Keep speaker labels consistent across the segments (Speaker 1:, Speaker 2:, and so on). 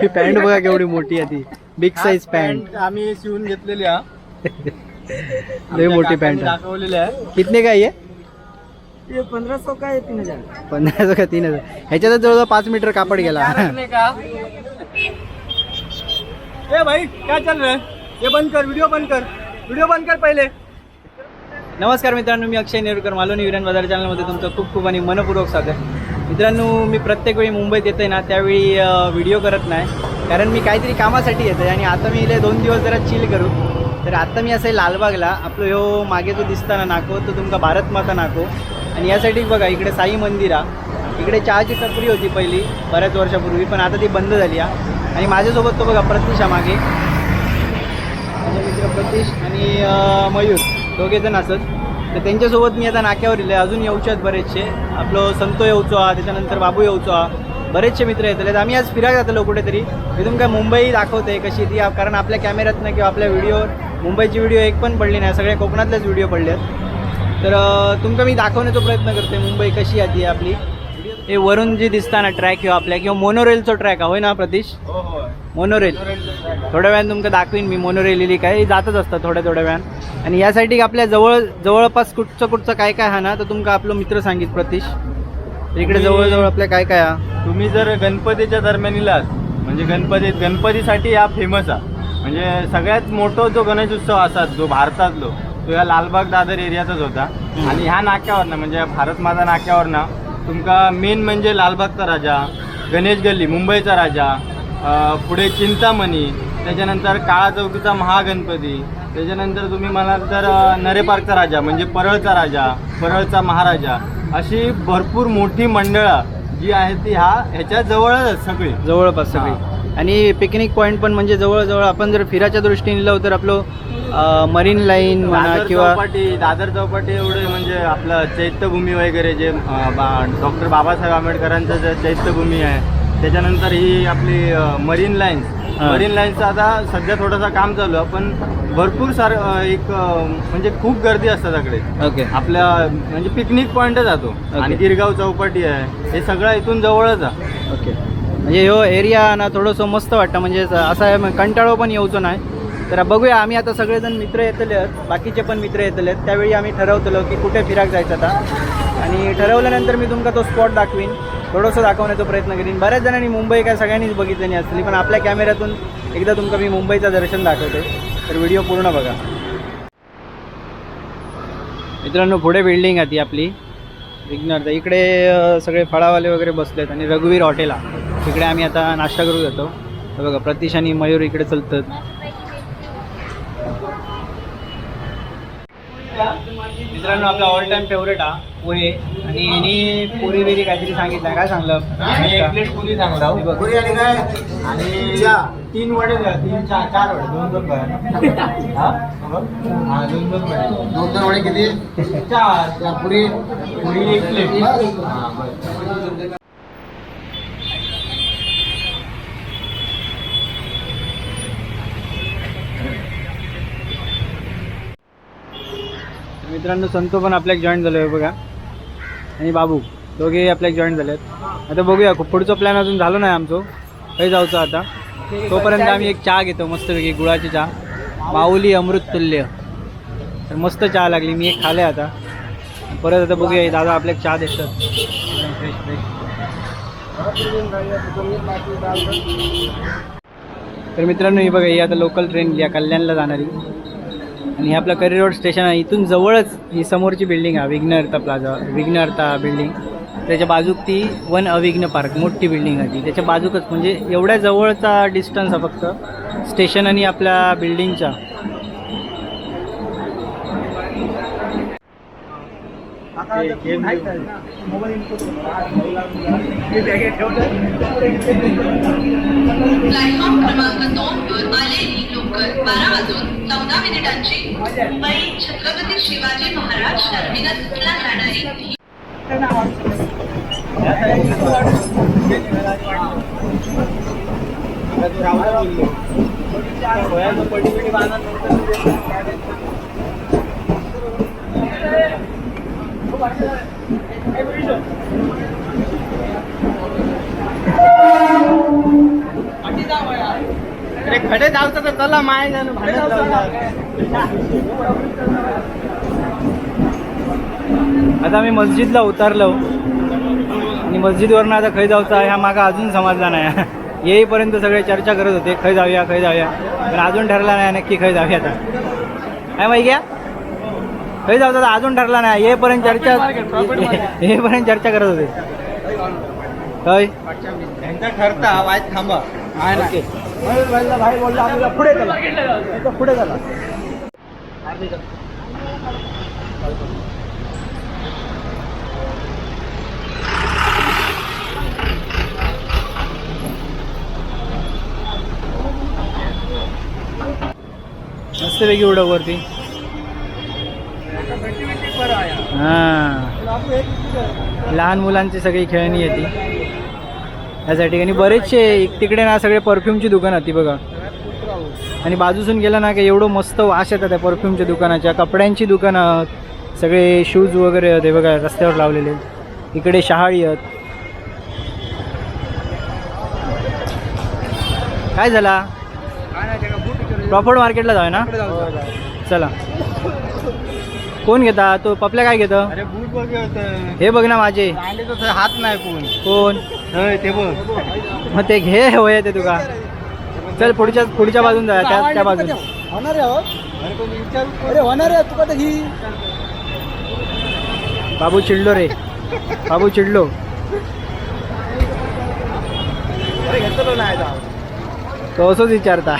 Speaker 1: ही pant बघा केवढी मोठी आहे ती. बिग साईज पॅन्ट
Speaker 2: आम्ही शिवून घेतलेली हा
Speaker 1: लय मोठी पॅन्ट आहे.
Speaker 2: दाखवलेली आहे.
Speaker 1: कितने का ये
Speaker 2: ये पंधरा सौ का आहे? तीन हजार.
Speaker 1: पंधराशे का तीन हजार? ह्याच्यात जवळजवळ पाच मीटर कापड गेला.
Speaker 2: का? ए भाई काय चाल रहा है ये बंद कर व्हिडिओ बंद कर. व्हिडिओ बंद कर पहिले.
Speaker 1: नमस्कार मित्रांनो मी अक्षय नेरुकर मालोनी विरण बाजार चॅनलमध्ये तुमचं खूप खूप आणि मनपूर्वक स्वागत. मित्रांनो मी प्रत्येक वेळी मुंबईत येते ना त्यावेळी व्हिडिओ करत नाही. कारण मी काहीतरी कामासाठी येते आणि आता मी इथे दोन दिवस जरा चिल करू. तर आता मी असं लालबागला आपलं ह्यो मागे जो दिसता ना नाको तो तुमका भारत माता नाको. आणि यासाठी बघा इकडे साई मंदिर. आहे इकडे चहाची टपरी होती पहिली बऱ्याच वर्षापूर्वी पण आता ती बंद झाली आहे आणि माझ्यासोबत तो बघा प्रतीशा मागे. माझे मित्र प्रतीश आणि मयूर. दोघे जण असत. तर त्यांच्यासोबत मी आता नाक्यावर येले अजून येऊचे बरेचसे. आपलं संतो येऊचो हा त्याच्यानंतर बाबू येऊचो हा. बरेचसे मित्र येतले तर आम्ही आज फिरायला जातलो कुठेतरी. मी तुमका मुंबई दाखवते कशी ती कारण आपल्या कॅमेऱ्यातनं किंवा आपल्या व्हिडिओवर मुंबईची व्हिडिओ एक पण पडली नाही. सगळ्या कोकणातलेच व्हिडिओ पडले आहेत तर अं, तुमका मी दाखवण्याचा प्रयत्न करते मुंबई कशी आहे ती आपली? हे वरून जी दिसता ना ट्रॅक किंवा आपल्या किंवा मोनोरेलचो ट्रॅक होय ना प्रतीश?
Speaker 2: हो हो.
Speaker 1: मोनोरेल थोड्या वेळानं तुमका दाखवीन मी मोनोरेल इली काय. जातच असतात थोड्या थोड्या वेळान. आणि यासाठी आपल्या जवळ जवळपास कुठचं कुठचं काय काय हा ना तर तुमका आपलं मित्र सांगित प्रतीश. इकडे जवळजवळ आपल्या काय काय हा?
Speaker 2: तुम्ही जर गणपतीच्या दरम्यान इलात म्हणजे गणपती गणपतीसाठी हा फेमस आहे म्हणजे सगळ्यात मोठा जो गणेश उत्सव असतात जो भारतातलो तो या लालबाग दादर एरियातच होता. आणि ह्या नाक्यावरनं म्हणजे भारत माता नाक्यावरनं तुमका मेन म्हणजे लालबागचा राजा गणेश गल्ली मुंबईचा राजा पुढे चिंतामणी त्याच्यानंतर काळा चौकीचा महागणपती त्याच्यानंतर तुम्ही म्हणाल तर अं, नरे पार्कचा राजा म्हणजे परळचा राजा परळचा महाराजा अशी भरपूर मोठी मंडळं जी आहेत ती हा ह्याच्या जवळच सगळी.
Speaker 1: जवळपास सगळी. आणि पिकनिक पॉईंट पण म्हणजे जवळजवळ आपण जर फिराच्या दृष्टीने लावू तर आपलं मरीन लाईन म्हणा किंवा
Speaker 2: दादर चौपाटी एवढे म्हणजे आपलं चैत्यभूमी वगैरे जे डॉक्टर बाबासाहेब आंबेडकरांचं जे चैत्यभूमी आहे त्याच्यानंतर ही आपली मरीन लाईन्स. मरीन लाईन्सचं आता सध्या थोडंसं काम चालू आहे पण भरपूर सार एक म्हणजे खूप गर्दी असतात सगळे.
Speaker 1: ओके.
Speaker 2: आपल्या म्हणजे पिकनिक पॉईंट जातो. आणि गिरगाव चौपाटी आहे हे सगळं इथून जवळच आहे.
Speaker 1: ओके. म्हणजे ह्यो एरिया ना थोडंसं मस्त वाटतं. म्हणजे असा आहे मग कंटाळो पण येऊचो नाही. तर बघूया आम्ही आता सगळेजण मित्र येतले आहेत. बाकीचे पण मित्र येतले आहेत. त्यावेळी आम्ही ठरवतलो की कुठे फिराक जायचं आता. आणि ठरवल्यानंतर मी तुमका तो स्पॉट दाखवीन. थोडंसं दाखवण्याचा प्रयत्न करीन. बऱ्याच जणांनी मुंबई काय सगळ्यांनीच बघितली नाही असली पण आपल्या कॅमेऱ्यातून एकदा तुमका मी मुंबईचं दर्शन दाखवते. तर व्हिडिओ पूर्ण बघा. मित्रांनो पुढे बिल्डिंग आहे ती आपली. विघ्नर इकडे सगळे फळावाले वगैरे बसलेत आणि रघुवीर हॉटेल आहे. तिकडे आम्ही आता नाश्ता करू जातो. तर बघा प्रतीश आणि मयूर इकडे चलतात. मित्रांनो आपला ऑल टाइम फेवरेट हा पोहे आणि यांनी पुरी बिरी काहीतरी सांगितलं काय सांगलं?
Speaker 2: मी एक प्लेट पुरी सांगला
Speaker 1: हे.
Speaker 2: पुरी आणि काय? आणि तीन वडे द्या. तीन चार चार वडे. दोन दोन. हा? दोन दोन वडे.
Speaker 3: दोन दोन वडे किती?
Speaker 2: चार.
Speaker 3: पुरी.
Speaker 2: पुरी एक प्लेट
Speaker 1: मित्रांनो संतो पण आपल्याक जॉईन झालो आहे बघा. आणि बाबू दोघेही आपल्याक जॉईन झाले आहेत आता बघूया खूप पुढचं प्लॅन अजून झालो नाही आमचं. काही जाऊचं आता. तोपर्यंत आम्ही एक चहा घेतो मस्तपैकी गुळाची चहा. माऊली अमृत तुल्य. तर मस्त चहा लागली मी एक खाले आता. परत आता बघूया दादा आपल्याला चहा देतात. फ्रेश फ्रेश तर मित्रांनो ही बघा ही आता लोकल ट्रेन या कल्याणला जाणारी. आणि हे आपलं करी रोड स्टेशन आहे इथून जवळच ही समोरची बिल्डिंग आहे विघ्नहर्ता प्लाझा विघ्नहर्ता बिल्डिंग त्याच्या बाजूक ती वन अविघ्न पार्क मोठी बिल्डिंग आहे ती. त्याच्या बाजूकच म्हणजे एवढ्या जवळचा डिस्टन्स आहे फक्त स्टेशन आणि आपल्या बिल्डिंगच्या
Speaker 4: प्लॅटफॉर्म क्रमांक दोन वर आलेली लोकल बारा वाजून चौदा मिनिटांची मुंबई छत्रपती शिवाजी महाराज टर्मिनसला जाणारी ही
Speaker 2: अरे खडे जावचं तर चला माय.
Speaker 1: आता आम्ही मस्जिदला उतरलो. आणि मस्जिदवरनं आता खै जाऊचा ह्या मागा अजून समजला नाही. येईपर्यंत सगळे चर्चा करत होते खै जाऊया खै जाऊया. पण अजून ठरला नाही नक्की खै जाऊया आता. काय माहिती घ्या खै जाऊचा तर अजून ठरला नाही. येईपर्यंत चर्चा येईपर्यंत चर्चा करत होते. काय
Speaker 2: यांचा ठरता वाईट थांबा.
Speaker 1: ओके. भाई बोलला आपल्याला पुढे चला. पुढे चला. मस्तपैकी उडव वरती. हां. लहान मुलांची सगळी खेळणी येते. या ठिकाणी बरेचसे एक तिकडे ना सगळे परफ्यूमची दुकान होती बघा. आणि बाजूसून गेलं ना की एवढं मस्त वास येतात त्या परफ्यूमच्या दुकानाच्या. कपड्यांची दुकानं आहेत. सगळे शूज वगैरे आहेत. हे बघा रस्त्यावर लावलेले. इकडे शहाळी आहेत. काय झाला? प्रॉफिट मार्केटला जाऊया ना? चला. कोण घेता? तो पपल्या काय घेतं?
Speaker 2: अरे बूट बघ होतं
Speaker 1: हे बघ ना माझे.
Speaker 2: तर हात नाही कोण.
Speaker 1: कोण?
Speaker 2: होय ते बघ.
Speaker 1: मग ते घे होय ते तुका. चल पुढच्या पुढच्या बाजून जा त्या त्या बाजून.
Speaker 2: होणार आहे हो. अरे कोणी विचारू
Speaker 1: अरे होणार आहे तुका ही. बाबू चिडलो रे. बाबू चिडलो.
Speaker 2: अरे घेतलो नाही जाऊ.
Speaker 1: तो असंच विचारता.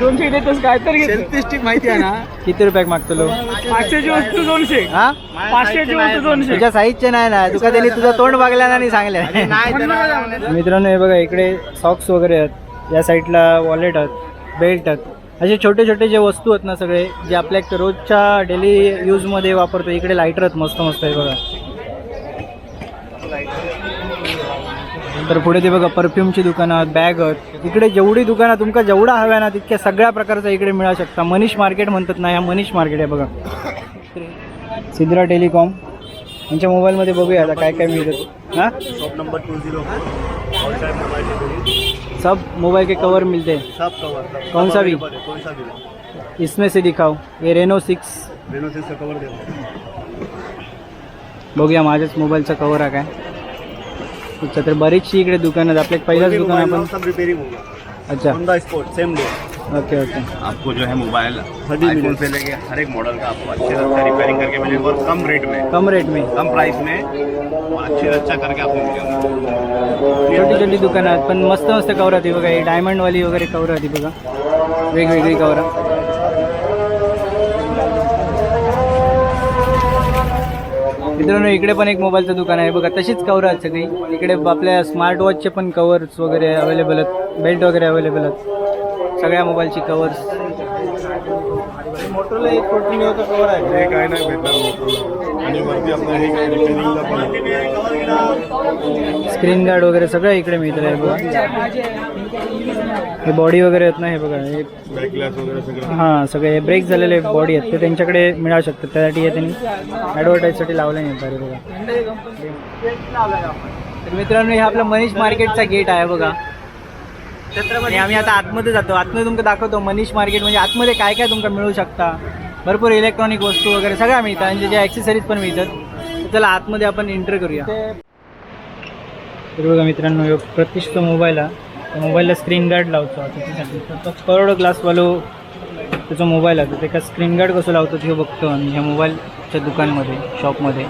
Speaker 5: दोनशे देतोस काय तर
Speaker 2: स्टिक माहिती आहे ना?
Speaker 1: किती रुपये मागतो
Speaker 5: पाचशेची वस्तू दोनशे.
Speaker 1: हा?
Speaker 5: पाचशेची वस्तू दोनशे.
Speaker 1: तुझ्या साईजचे नाही ना. तुका दिली तुझं तोंड बघल्या नाही सांगले मित्रांनो हे बघा इकडे सॉक्स वगैरे आहेत. या साईडला वॉलेट आहेत बेल्ट आहेत. असे छोटे छोटे जे वस्तू आहेत ना सगळे जे आपल्या रोजच्या डेली यूजमध्ये वापरतो इकडे लायटर आहेत मस्त मस्त आहे बघा. तर पुढे ते बघा परफ्यूमची दुकानं आहेत बॅग आहेत. इकडे जेवढी दुकानं तुमका जेवढा हव्या ना तितक्या सगळ्या प्रकारचा इकडे मिळू शकता. मनीष मार्केट म्हणतात ना ह्या मनीष मार्केट आहे बघा. सिद्रा टेलिकॉम. यांच्या मोबाईलमध्ये बघूया आता काय काय मिळतं. हां?
Speaker 3: शॉप नंबर टू जीरो
Speaker 1: सब मोबाइल के कवर मिलते. हैं
Speaker 3: सब. कवर
Speaker 1: कौन सा भी?
Speaker 3: कौन सा भी?
Speaker 1: इसमें से दिखाओ. ये रेनो सिक्स
Speaker 3: रेनो सिक्स का कवर देखो
Speaker 1: बघूया माझ्याच मोबाईलचा कवर आहे काय? अच्छा तर बरीचशी इकडे दुकानं आहेत. आपल्या पहिलंच दुकान आपण
Speaker 3: सब रिपेयरिंग होगा
Speaker 1: अच्छा.
Speaker 3: Honda sport same day
Speaker 1: okay okay.
Speaker 6: आपको जो है मोबाइल
Speaker 3: थर्टी
Speaker 6: आईफोन
Speaker 3: मिनट
Speaker 6: से लेके हर एक मॉडल का आपको अच्छे से रिपेयरिंग करके मिलेगा और कम रेट में।
Speaker 1: कम रेट में।
Speaker 6: कम प्राइस में और अच्छे से अच्छा करके आपको मिलेगा।
Speaker 1: छोटी छोटी दुकानं आहेत पण मस्त मस्त कवर होती बघा ही डायमंडवाली वगैरे कवर होती बघा. वेगवेगळी कवर. मित्रांनो इकडे पण एक मोबाईलचं दुकान आहे. बघा तशीच कवर आहेत सगळी. इकडे आपल्या स्मार्ट वॉचचे पण कवर्स वगैरे अवेलेबल आहेत. बेल्ट वगैरे अवेलेबल आहेत. सगळ्या मोबाईलची कवर्स
Speaker 2: मोटरला एक फोर्टीन कवर आहे.
Speaker 3: हे काय नाही भेटणार आणि वरती आपलं हे काय रिपेअरिंगला पण.
Speaker 1: स्क्रीन गार्ड वगैरे सगळं इकडे मिळतं आहे बघा. हे बॉडी वगैरे आहेत ना हे बघा हे
Speaker 3: बॅक ग्लास वगैरे सगळं.
Speaker 1: हां सगळे ब्रेक झालेले बॉडी आहेत. ते त्यांच्याकडे मिळू शकतात. त्यासाठी हे त्यांनी ॲडव्हर्टाईजसाठी लावले नाही बरे बघा. तर मित्रांनो हे आपलं मनीष मार्केटचा गेट आहे बघा. आणि आम्ही आता आतमध्ये जातो. आतमध्ये तुमका दाखवतो मनीष मार्केट म्हणजे आतमध्ये काय काय तुमका मिळू शकता. भरपूर इलेक्ट्रॉनिक वस्तू वगैरे सगळ्या मिळतात आणि जे ॲक्सेसरीज पण मिळतात. चला आतमध्ये आपण एंटर करूया. तर बघा मित्रांनो ह्यो प्रतिष्ठित मोबाईल आहे मोबाईलला स्क्रीन गार्ड लावतो त्याच्यासाठी. तर तो करोड ग्लासवालो त्याचा मोबाईल आहे. त्याचा स्क्रीन गार्ड कसं लावतो हे बघतो आणि ह्या मोबाईलच्या दुकानमध्ये शॉपमध्ये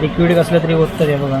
Speaker 1: लिक्विड कसलं तरी बघतं ते बघा.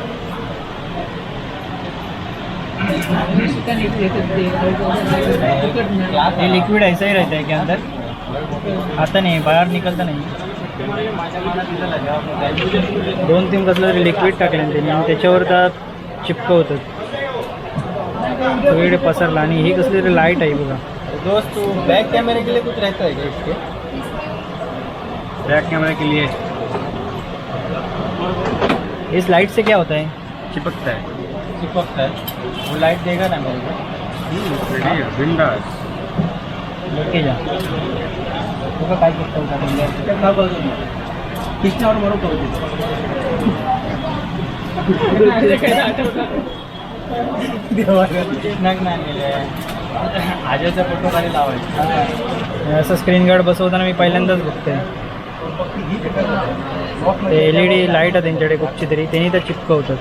Speaker 1: ये लिक्विड ऐसा ही रहता है क्या अंदर? आता नाही बाहेर निकलता नाही दोन तीन कसलं तरी लिक्विड टाकलं त्यांनी. आणि त्याच्यावर त्या चिपकवतात सगळीकडे पसरला आणि ही कसली तरी लाईट आहे बघा.
Speaker 2: दोस्त तू बैक कैमरे के लिए कुछ रहता है क्या इसके? बैक कैमरे के लिए.
Speaker 1: इस लाइट से क्या होता है?
Speaker 2: चिपकता है. चिपकता है। वो लाइट देगा ना मेरे को? बिंदास
Speaker 1: लेके जा। तुका काय
Speaker 2: बरोबर आजचा फोटो खाली लावायचा
Speaker 1: असं स्क्रीन गार्ड बसवताना मी पहिल्यांदाच बघतोय ते एल ई डी लाइट आहे त्यांच्याकडे कुठची तरी त्यांनी त्या चिपकवतात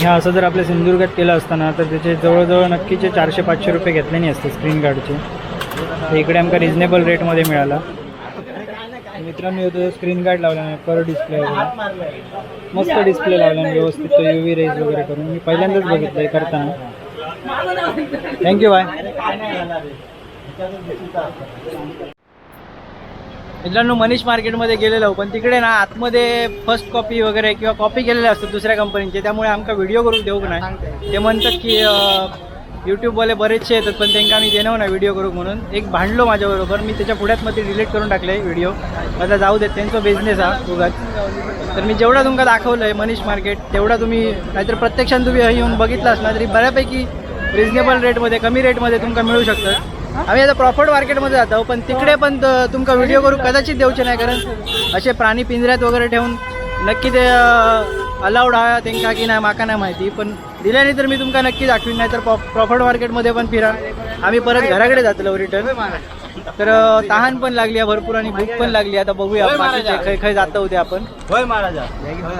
Speaker 1: ह्या असं जर आपल्या सिंधुदुर्गात केलं असताना तर त्याचे जवळजवळ नक्कीचे चारशे पाचशे रुपये घेतले नाही असते स्क्रीन गार्डचे इकडे आमका रिजनेबल रेटमध्ये मिळाला. मित्रांनो येतो स्क्रीन गार्ड लावला नाही पर डिस्प्ले मस्त डिस्प्ले लावला व्यवस्थित तो यू व्ही रेज वगैरे करून. मी पहिल्यांदाच बघितलं हे करताना थँक्यू बाय मित्रांनो मनीष मार्केटमध्ये गेलेलो पण तिकडे ना आतमध्ये फर्स्ट कॉपी वगैरे किंवा कॉपी केलेल्या असतात दुसऱ्या कंपनीचे त्यामुळे आमका व्हिडिओ करून देऊ नाही? ते म्हणतात की यूट्यूबवाले बरेचसे येतात पण त्यांना आम्ही देणार ना व्हिडिओ करू म्हणून. एक भांडलो माझ्याबरोबर. मी त्याच्या पुढ्यात मध्ये डिलीट करून टाकले व्हिडिओ आता जाऊ देत त्यांचा बिझनेस हा उगाच. तर मी जेवढा तुमका दाखवलं आहे मनीष मार्केट तेवढा तुम्ही नाहीतर प्रत्यक्षात तुम्ही येऊन बघितलं ना तरी बऱ्यापैकी रिजनेबल रेटमध्ये कमी रेटमध्ये तुमका मिळू शकतं आम्ही आता प्रॉफिट मार्केटमध्ये जातो पण तिकडे पण तुमका व्हिडिओ करू कदाचित देऊचे नाही कारण असे प्राणी पिंजऱ्यात वगैरे ठेवून नक्की ते अलाउड आहे त्यांका की नाही माका नाही माहिती पण दिल्याने तर मी तुमका नक्की दाखवीन नाही तर प्रॉफिट मार्केटमध्ये पण फिरा. आम्ही परत घराकडे जातलो रिटर्न तर तहान पण लागली आहे भरपूर आणि भूक पण लागली आता बघूया बाकीचे खै खै जाता होते आपण.
Speaker 2: होय महाराजा.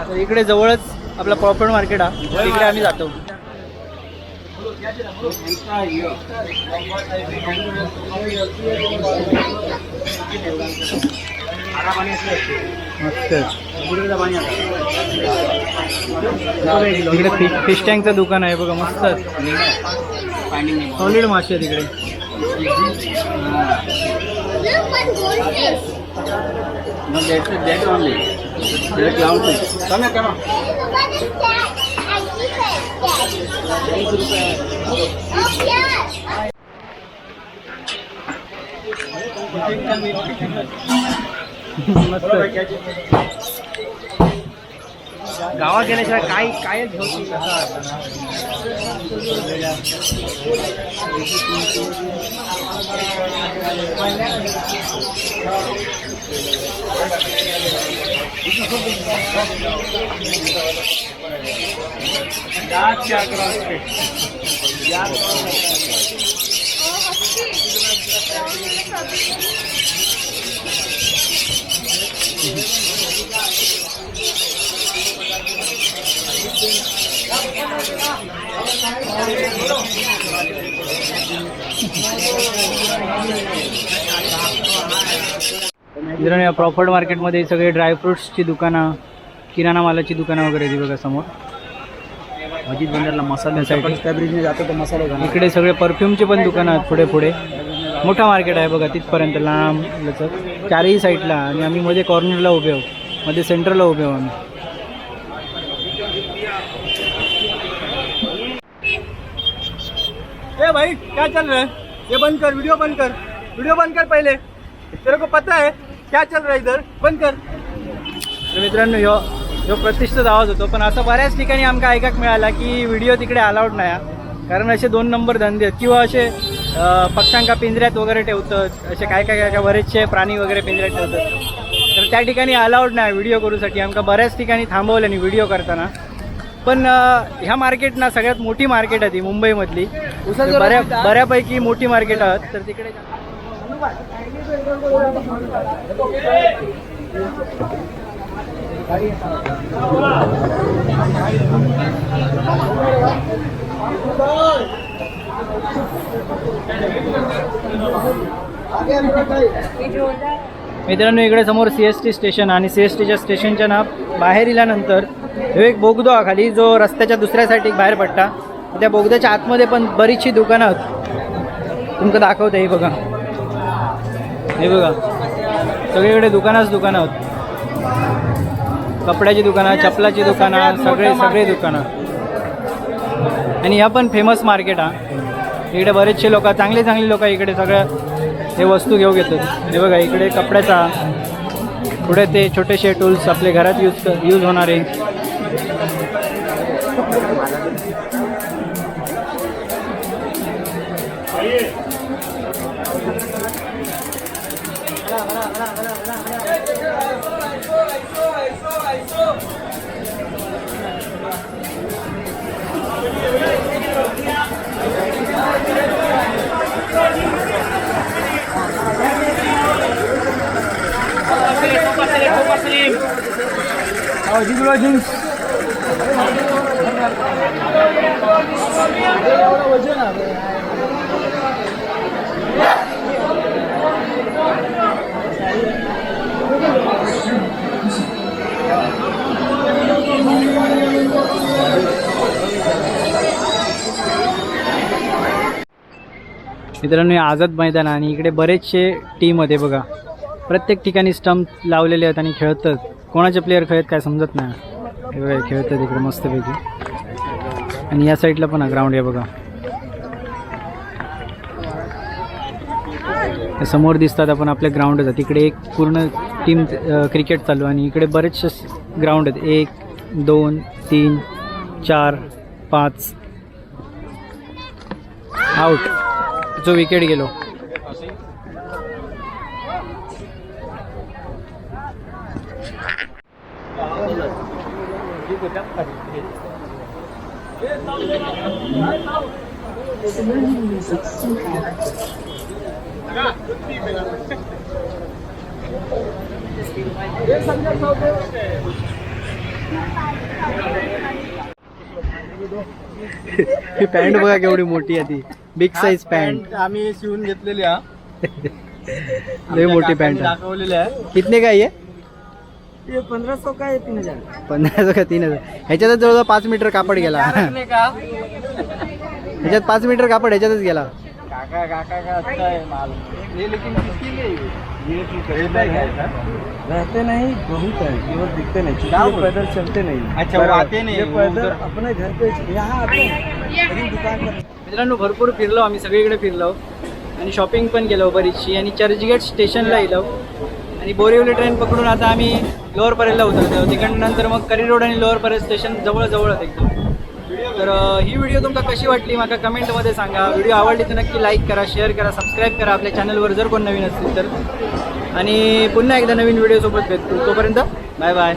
Speaker 1: तर इकडे जवळच आपला प्रॉफिट मार्केट आहे. तिकडे आम्ही जातो. मस्त. इकडे फिश फिश टँकचं दुकान आहे बघा मस्त. सॉलिड मासे आहे तिकडे मस्त गावात गेल्याशिवाय काय काय घेऊ Yeah. मित्रांनो या प्रॉफिट मार्केटमध्ये सगळे ड्रायफ्रुट्सची दुकानं किराणा मालाची दुकानं वगैरे ती बघा समोर.
Speaker 2: अजित बंदरला मसाल्यासाठी त्या ब्रिजने जातो तर मसाला.
Speaker 1: इकडे सगळे परफ्यूमचे पण दुकानं आहेत पुढे पुढे. मोठा मार्केट आहे बघा तिथपर्यंत लांब लचक चारही साईडला. आणि आम्ही मध्ये कॉर्नरला उभे आहोत. मध्ये सेंटरला उभे आहोत आम्ही.
Speaker 2: है भाई क्या चल रहा है? ये बंद कर वीडियो बंद कर। वीडियो बंद कर पहले। तेरे को पता है क्या चल रहा है इधर? बंद कर।
Speaker 1: मित्रांनो ह्यो ह्यो प्रतिष्ठित आवाज होतो पण असं बऱ्याच ठिकाणी आमका ऐकाक मिळाला की व्हिडिओ तिकडे अलाउड नाही कारण असे दोन नंबर धंदे आहेत. किंवा असे पक्ष्यांका पिंजऱ्यात वगैरे ठेवतात असे काय काय काय काय बरेचसे प्राणी वगैरे पिंजऱ्यात ठेवतात. तर त्या ठिकाणी अलाउड नाही व्हिडिओ करूसाठी. आमका बऱ्याच ठिकाणी थांबवलं नाही व्हिडिओ करताना. पण ह्या मार्केट ना सगळ्यात मोठी मार्केट आहे ती मुंबईमधली. बऱ्या बऱ्यापैकी मोठी मार्केट आहात. तर तिकडे मित्रांनो इकडे समोर सी एस टी स्टेशन आणि सी एस टीच्या स्टेशनच्या ना बाहेर इल्यानंतर ह्यो एक बोगदो हा खाली जो रस्त्याच्या दुसऱ्या साईडीक बाहेर पडटा. त्या बोगद्याच्या आतमध्ये पण बरीचशी दुकानं आहेत. तुमचं दाखवते हे बघा. हे बघा. सगळीकडे दुकानंच दुकानं आहेत. कपड्याची दुकानं चपलाची दुकानं सगळे सगळे दुकानं. आणि ह्या पण फेमस मार्केट हा. इकडे बरेचसे लोक चांगले चांगले लोक इकडे सगळ्या हे वस्तू घेऊ घेतात. हे बघा इकडे कपड्याचा. पुढे ते छोटेसे टूल्स आपले घरात यूज यूज होणारे. Oh, you guys. मित्रांनो आझाद मैदान आणि इकडे बरेचसे टीम होते बघा. प्रत्येक ठिकाणी स्टंप लावलेले आहेत आणि खेळतात कोणाचे प्लेअर खेळत काय समजत नाही. हे बघा हे इकडे मस्तपैकी. आणि या साईडला पण ग्राउंड आहे बघा. समोर दिसतात आपण आपल्या ग्राउंडच आहेत तिकडे एक पूर्ण टीम क्रिकेट चालू आणि इकडे बरेचसे ग्राउंड आहेत. एक दोन तीन चार पाच. आउट जो विकेट गेलो. ही पॅन्ट बघा केवढी मोठी आहे ती. बिग साईज पॅन्ट
Speaker 2: आम्ही शिवून घेतलेली हा
Speaker 1: लय मोठी पॅन्ट
Speaker 2: दाखवलेली आहे.
Speaker 1: कितने काय आहे
Speaker 5: पंधरा सौ का तीन हजार।
Speaker 1: का तीन हजार. ह्याच्यातच जवळजवळ पाच मीटर कापड गेला. ह्याच्यात पाच मीटर कापड ह्याच्यातच गेला.
Speaker 2: काका काका का अच्छा है माल? ये लेकिन किसके लिए ये तू खरीदा है क्या
Speaker 5: रहते नहीं बहुत है केवल दिखते नहीं.
Speaker 2: क्या?
Speaker 5: पैदल चलते नहीं.
Speaker 2: अच्छा, वो आते नहीं,
Speaker 5: ये पैदल अपने घर पे यहाँ आते हैं. लेकिन दुकान पर
Speaker 1: मित्रांनो भरपूर फिरलो आम्ही सगळीकडे फिरलो. आणि शॉपिंग पण केलो बरीचशी आणि चर्चगेट स्टेशनला येलो आणि बोरिवली ट्रेन पकडून आता आम्ही लोअर परेलला उतरतो हो, तिकडून नंतर मग करी रोड आणि लोअर परेल स्टेशन जवळ जवळच एकदम. तर ही व्हिडिओ तुमका कशी वाटली मला कमेंटमध्ये सांगा. व्हिडिओ आवडली तर नक्की लाईक करा शेअर करा सबस्क्राईब करा. आपल्या चॅनलवर जर कोण नवीन असतील तर. आणि पुन्हा एकदा नवीन व्हिडिओसोबत भेटतो. तोपर्यंत बाय बाय.